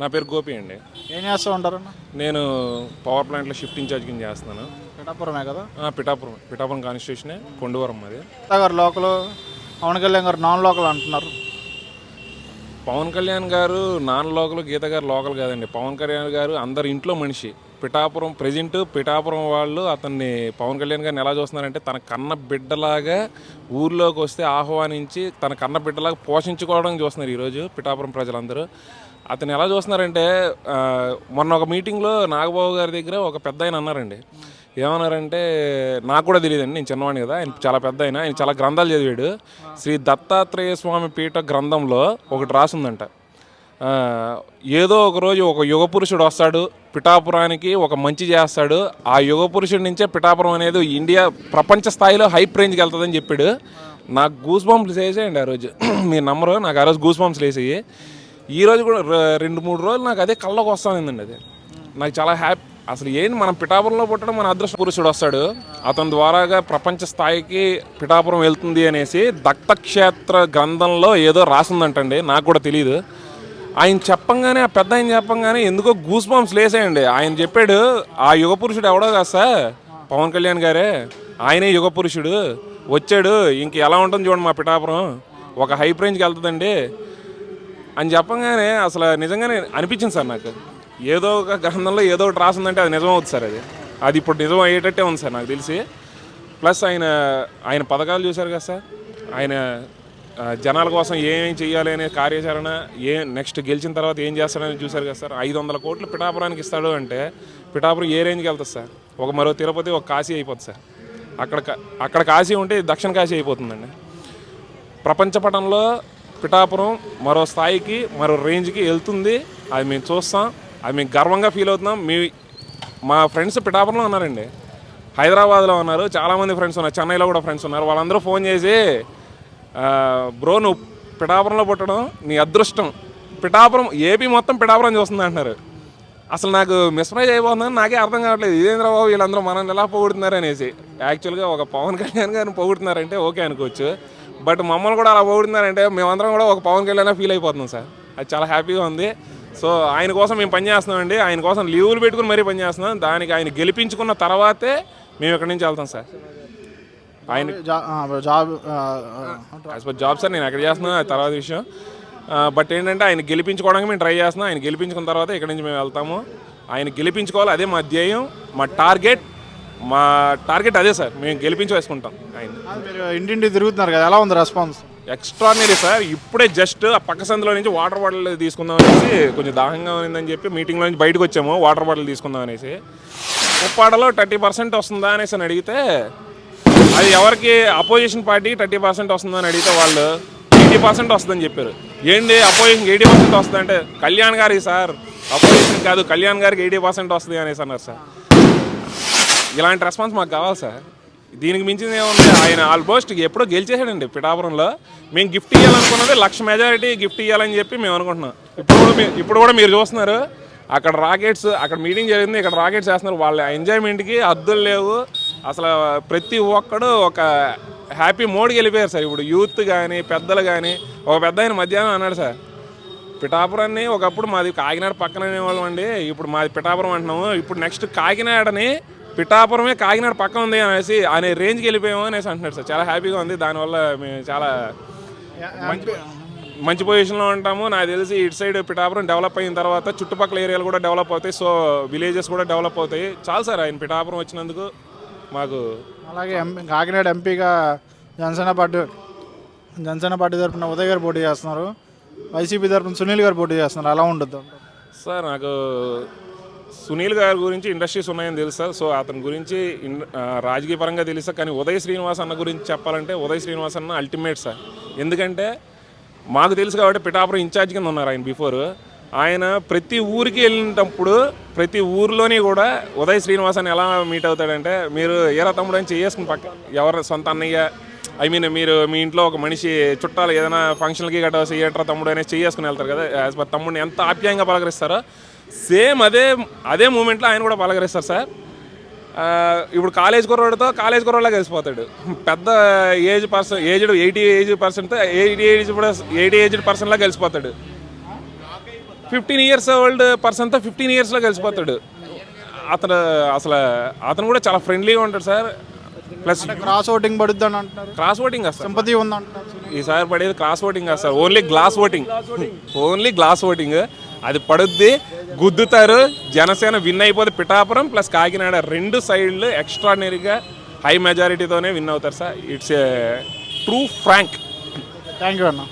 నా పేరు గోపి అండి. ఏం చేస్తూ ఉంటారన్న నేను పవర్ ప్లాంట్లో షిఫ్ట్ ఇన్ఛార్జ్ కింద చేస్తున్నాను. పిఠాపురమే కదా? ఆ, పిఠాపురం పిఠాపురం కాన్స్టిట్యూషనే కొండవరం అది గారు లోకల్ పవన్ కళ్యాణ్ గారు నాన్ లోకల్ అంటున్నారు. పవన్ కళ్యాణ్ గారు నాన్ లోకల్ గీత గారు లోకల్ కాదండి. పవన్ కళ్యాణ్ గారు అందరి ఇంట్లో మనిషి. పిఠాపురం ప్రజెంట్ పిఠాపురం వాళ్ళు అతన్ని పవన్ కళ్యాణ్ గారిని ఎలా చూస్తున్నారంటే తన కన్న బిడ్డలాగా ఊర్లోకి వస్తే ఆహ్వానించి తన కన్న బిడ్డలాగా పోషించుకోవడం చూస్తున్నారు ఈరోజు పిఠాపురం ప్రజలందరూ. అతను ఎలా చూస్తున్నారంటే మొన్న ఒక మీటింగ్లో నాగబాబు గారి దగ్గర ఒక పెద్ద ఆయన అన్నారండి. ఏమన్నారంటే నాకు కూడా తెలియదండి నేను చిన్నవాడిని కదా ఆయన చాలా పెద్ద ఆయన ఆయన చాలా గ్రంథాలు చదివాడు. శ్రీ దత్తాత్రేయ స్వామి పీఠ గ్రంథంలో ఒకటి రాసిందంట. ఏదో ఒక రోజు ఒక యుగ పురుషుడు వస్తాడు పిఠాపురానికి ఒక మంచి చేస్తాడు. ఆ యుగ పురుషుడి నుంచే పిఠాపురం అనేది ఇండియా ప్రపంచ స్థాయిలో హైప్ రేంజ్కి వెళ్తుందని చెప్పాడు. నాకు గూస్ బంప్స్ వేసేయండి ఆ రోజు. మీరు నమ్మరు నాకు ఆ రోజు గూస్ బంప్స్ వేసేయి ఈ రోజు కూడా రెండు మూడు రోజులు నాకు అదే కళ్ళకు వస్తానండి అది. నాకు చాలా హ్యాపీ అసలు ఏంటి మనం పిఠాపురంలో పుట్టడం మన అదృష్ట పురుషుడు వస్తాడు. అతని ద్వారాగా ప్రపంచ స్థాయికి పిఠాపురం వెళ్తుంది అనేసి దత్తక్షేత్ర గ్రంథంలో ఏదో రాసిందంటండి నాకు కూడా తెలియదు ఆయన చెప్పంగానే ఆ పెద్ద ఆయన చెప్పంగానే ఎందుకో గూస్ బాంబ్స్ లేసేయండి. ఆయన చెప్పాడు ఆ యుగ పురుషుడు ఎవడో కాదు సార్ పవన్ కళ్యాణ్ గారే. ఆయనే యుగ పురుషుడు. వచ్చాడు ఇంక ఎలా ఉంటుంది చూడండి మా పిఠాపురం. ఒక హైప్ రేంజ్కి వెళ్తుందండి. అని చెప్పంగానే అసలు నిజంగానే అనిపించింది సార్ నాకు. ఏదో ఒక గ్రంథంలో ఏదో ఒకటి రాసిందంటే అది నిజం అవుతుంది సార్ అది. అది ఇప్పుడు నిజం అయ్యేటట్టే ఉంది సార్ నాకు తెలిసి. ప్లస్ ఆయన ఆయన పథకాలు చూశారు కదా సార్. ఆయన జనాల కోసం ఏమేం చేయాలి అనే కార్యాచరణ ఏ నెక్స్ట్ గెలిచిన తర్వాత ఏం చేస్తాడని చూశారు కదా సార్. ఐదు వందల కోట్లు పిఠాపురానికి ఇస్తాడు అంటే పిఠాపురం ఏ రేంజ్కి వెళ్తుంది సార్? ఒక మరో తిరుపతి ఒక కాశీ అయిపోతుంది సార్. అక్కడ కా- అక్కడ కాశీ ఉంటే దక్షిణ కాశీ అయిపోతుందండి. ప్రపంచ పటంలో పిఠాపురం మరో స్థాయికి మరో రేంజ్కి వెళ్తుంది. అది మేము చూస్తాం. అది మేము గర్వంగా ఫీల్ అవుతున్నాం. మీ మా ఫ్రెండ్స్ పిఠాపురంలో ఉన్నారండి. హైదరాబాద్లో ఉన్నారు. చాలామంది ఫ్రెండ్స్ ఉన్నారు. చెన్నైలో కూడా ఫ్రెండ్స్ ఉన్నారు. వాళ్ళందరూ ఫోన్ చేసి బ్రో నువ్వు పిఠాపురంలో పుట్టడం నీ అదృష్టం. పిఠాపురం ఏపీ మొత్తం పిఠాపురం చూస్తుంది అంటున్నారు. అసలు నాకు మిస్ప్రైజ్ అయిపోతుందని నాకే అర్థం కావట్లేదు. ఇదేంద్ర బాబు వీళ్ళందరూ మనల్ని ఎలా పొగుడుతున్నారు అనేసి. యాక్చువల్గా ఒక పవన్ కళ్యాణ్ గారిని పొగుడుతున్నారంటే ఓకే అనుకోవచ్చు. బట్ మమ్మల్ని కూడా అలా పొగుడుతున్నారంటే మేమందరం కూడా ఒక పవన్ కళ్యాణ్ ఫీల్ అయిపోతున్నాం సార్. అది చాలా హ్యాపీగా ఉంది. సో ఆయన కోసం మేము పనిచేస్తున్నామండి ఆయన కోసం లీవులు పెట్టుకుని మరీ పనిచేస్తున్నాం దానికి ఆయన గెలిపించుకున్న తర్వాతే మేము ఇక్కడి నుంచి వెళ్తాం సార్. ఆయన job as per job sir నేను ఎక్కడ చేస్తున్నా అది తర్వాత విషయం. బట్ ఏంటంటే ఆయన గెలిపించుకోవడానికి మేము ట్రై చేస్తున్నాం. ఆయన గెలిపించుకున్న తర్వాత ఇక్కడ నుంచి మేము వెళ్తాము. ఆయన గెలిపించుకోవాలి అదే మా ధ్యేయం. మా టార్గెట్ మా టార్గెట్ అదే సార్ మేము గెలిపించి వేసుకుంటాం. ఆయన మీరు ఇంటింటి తిరుగుతున్నారు కదా ఎలా ఉంది రెస్పాన్స్ ఎక్స్ట్రాడినరీ సార్ ఇప్పుడే జస్ట్ ఆ పక్క సందులో నుంచి వాటర్ బాటిల్ తీసుకుందాం అనేసి కొంచెం దాహంగా ఉందని చెప్పి మీటింగ్లో నుంచి బయటకు వచ్చాము వాటర్ బాటిల్ తీసుకుందాం అనేసి. ఉప్పాడలో థర్టీ పర్సెంట్ వస్తుందా అనేసి అని అడిగితే అది ఎవరికి అపోజిషన్ పార్టీకి థర్టీ పర్సెంట్ వస్తుందని అడిగితే వాళ్ళు ఎయిటీ పర్సెంట్ వస్తుందని చెప్పారు. ఏంటి అపోజిషన్ ఎయిటీ పర్సెంట్ వస్తుంది అంటే కళ్యాణ్ గారికి సార్ అపోజిషన్ కాదు కళ్యాణ్ గారికి ఎయిటీ పర్సెంట్ వస్తుంది అనేసి అన్నారు సార్. ఇలాంటి రెస్పాన్స్ మాకు కావాలి సార్. దీనికి మించింది ఏముంది? ఆయన ఆల్మోస్ట్ ఎప్పుడో గెలిచేసాడండి పిఠాపురంలో. మేము గిఫ్ట్ ఇవ్వాలనుకున్నది లక్ష మెజారిటీ గిఫ్ట్ ఇవ్వాలని చెప్పి మేము అనుకుంటున్నాం. ఇప్పుడు కూడా ఇప్పుడు కూడా మీరు చూస్తున్నారు అక్కడ రాకెట్స్ అక్కడ మీటింగ్ జరిగింది ఇక్కడ రాకెట్స్ వేస్తున్నారు. వాళ్ళ ఎంజాయ్మెంట్కి అద్దులు లేవు. అసలు ప్రతి ఒక్కడు ఒక హ్యాపీ మోడ్కి వెళ్ళిపోయారు సార్. ఇప్పుడు యూత్ కానీ పెద్దలు కానీ ఒక పెద్ద ఆయన మధ్యాహ్నం అన్నాడు సార్. పిఠాపురాన్ని ఒకప్పుడు మాది కాకినాడ పక్కన అనేవాళ్ళం అండి. ఇప్పుడు మాది పిఠాపురం అంటున్నాము. ఇప్పుడు నెక్స్ట్ కాకినాడని పిఠాపురమే కాకినాడ పక్కన ఉంది అనేసి అనే రేంజ్కి వెళ్ళిపోయాము అనేసి అంటున్నాడు సార్. చాలా హ్యాపీగా ఉంది. దానివల్ల మేము చాలా మంచి మంచి పొజిషన్లో ఉంటాము. నాకు తెలిసి ఇటు సైడ్ పిఠాపురం డెవలప్ అయిన తర్వాత చుట్టుపక్కల ఏరియాలు కూడా డెవలప్ అవుతాయి. సో విలేజెస్ కూడా డెవలప్ అవుతాయి. చాలు సార్ ఆయన పిఠాపురం వచ్చినందుకు మాకు. అలాగే ఎంపీ కాకినాడ ఎంపీగా జనసేన పార్టీ జనసేన పార్టీ తరఫున ఉదయ్ గారు పోటీ చేస్తున్నారు. వైసీపీ తరఫున సునీల్ గారు పోటీ చేస్తున్నారు. ఎలా ఉండదు సార్ నాకు సునీల్ గారి గురించి ఇండస్ట్రీస్ ఉన్నాయని తెలుసా? సో అతని గురించి రాజకీయ పరంగా తెలుసా? కానీ ఉదయ్ శ్రీనివాస్ అన్న గురించి చెప్పాలంటే ఉదయ్ శ్రీనివాస్ అన్న అల్టిమేట్ సార్. ఎందుకంటే మాకు తెలుసు కాబట్టి పిఠాపురం ఇన్ఛార్జ్ కింద ఉన్నారు ఆయన బిఫోర్ ఆయన ప్రతి ఊరికి వెళ్ళినప్పుడు ప్రతి ఊర్లోని కూడా ఉదయ్ శ్రీనివాస్ అని ఎలా మీట్ అవుతాడంటే మీరు ఏరా తమ్ముడు అని చేసుకుని పక్క ఎవరు సొంత అన్నయ్య? ఐ మీన్ మీరు మీ ఇంట్లో ఒక మనిషి చుట్టాలు ఏదైనా ఫంక్షన్కి గట్రా చేయటరా తమ్ముడు అనేది చేసుకుని వెళ్తారు కదా. యాజ్ పర్ తమ్ముడిని ఎంత ఆప్యాయంగా పలకరిస్తారో సేమ్ అదే అదే మూమెంట్లో ఆయన కూడా పలకరిస్తారు సార్. ఇప్పుడు కాలేజ్ కుర్రోడితో కాలేజ్ కుర్రోడ్లా కలిసిపోతాడు. పెద్ద age person aged eighty age పర్సన్తో ఎయిటీ ఏజ్ ఎయిటీ ఏజ్డ్ పర్సన్లా కలిసిపోతాడు. ఫిఫ్టీన్ ఇయర్స్ ఓల్డ్ పర్సన్తో ఫిఫ్టీన్ ఇయర్స్లో కలిసిపోతాడు. అతను అసలు అతను కూడా చాలా ఫ్రెండ్లీగా ఉంటాడు సార్. ప్లస్ క్రాస్ ఓటింగ్ పడుద్ది అని అంటున్నారు క్రాస్ ఓటింగ్ సింపతి ఉంది అంటున్నారు సునీల్. ఈసారి పడేది క్రాస్ ఓటింగ్ కాదు sir only glass voting only glass voting అది పడుద్ది. గుద్దుతారు. జనసేన విన్ అయిపోతే పిఠాపురం ప్లస్ కాకినాడ రెండు సైడ్లు ఎక్స్ట్రాడినరీగా హై మెజారిటీతోనే విన్ అవుతారు sir. It's a true frank thank you అన్న.